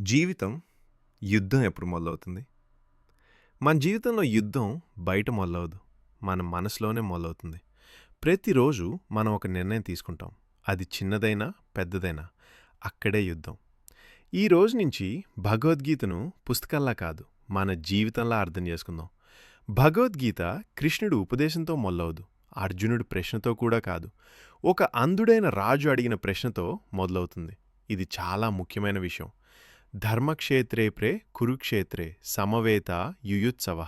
జీవితం యుద్ధం ఎప్పుడు మొదలవుతుంది? మన జీవితంలో యుద్ధం బయట మొదలవదు. మన మనసులోనే మొదలవుతుంది. ప్రతిరోజు మనం ఒక నిర్ణయం తీసుకుంటాం. అది చిన్నదైనా పెద్దదైనా అక్కడే యుద్ధం. ఈ రోజు నుంచి భగవద్గీతను పుస్తకంలా కాదు మన జీవితంలా అర్థం చేసుకుందాం. భగవద్గీత కృష్ణుడు ఉపదేశంతో మొదలవదు. అర్జునుడు ప్రశ్నతో కూడా కాదు. ఒక అంధుడైన రాజు అడిగిన ప్రశ్నతో మొదలవుతుంది. ఇది చాలా ముఖ్యమైన విషయం. ధర్మక్షేత్రే ప్రే కురుక్షేత్రే సమవేత యుయుత్సవ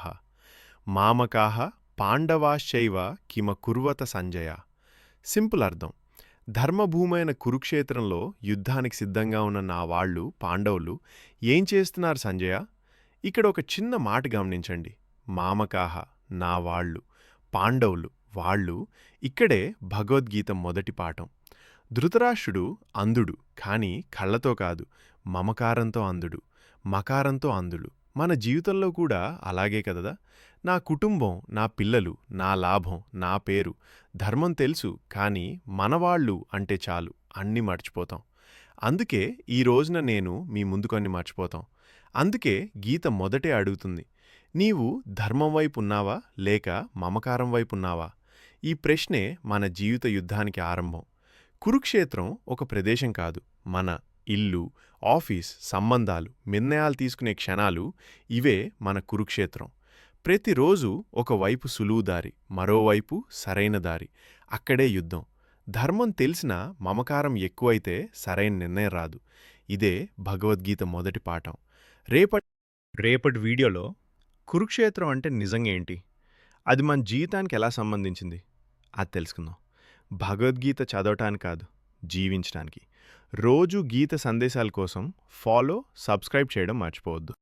మామకాహ పాండవాశ్చైవ కిమ కుర్వత సంజయ సింపుల్ అర్థం ధర్మభూమైన కురుక్షేత్రంలో యుద్ధానికి సిద్ధంగా ఉన్న నా వాళ్ళు పాండవులు ఏం చేస్తున్నారు సంజయ? ఇక్కడ ఒక చిన్న మాట గమనించండి. మామకాహ నా వాళ్ళు పాండవులు వాళ్ళు ఇక్కడే భగవద్గీత మొదటి పాఠం. ధృతరాష్ట్రుడు అంధుడు కాని కళ్ళతో కాదు మమకారంతో అంధుడు మకారంతో అంధుడు. మన జీవితంలో కూడా అలాగే కదదా? నా కుటుంబం నా పిల్లలు నా లాభం నా పేరు ధర్మం తెలుసు కానీ మనవాళ్ళు అంటే చాలు అన్నీ మర్చిపోతాం. అందుకే ఈ రోజున నేను మీ ముందుకొని మర్చిపోతాం. అందుకే గీత మొదటే అడుగుతుంది. నీవు ధర్మం వైపు ఉన్నావా లేక మమకారం వైపు ఉన్నావా? ఈ ప్రశ్నే మన జీవిత యుద్ధానికి ఆరంభం. కురుక్షేత్రం ఒక ప్రదేశం కాదు. మన ఇల్లు ఆఫీస్ సంబంధాలు నిర్ణయాలు తీసుకునే క్షణాలు ఇవే మన కురుక్షేత్రం. ప్రతిరోజు ఒకవైపు సులువు దారి మరోవైపు సరైన దారి. అక్కడే యుద్ధం. ధర్మం తెలిసిన మమకారం ఎక్కువైతే సరైన నిర్ణయం రాదు. ఇదే భగవద్గీత మొదటి పాఠం. రేపటి రేపటి వీడియోలో కురుక్షేత్రం అంటే నిజంగా ఏంటి? అది మన జీవితానికి ఎలా సంబంధించింది? అది తెలుసుకుందాం. భగవద్గీత చదవటానికి కాదు జీవించడానికి రోజు గీత సందేశాల కోసం ఫాలో సబ్స్క్రైబ్ చేయడం మర్చిపోవద్దు.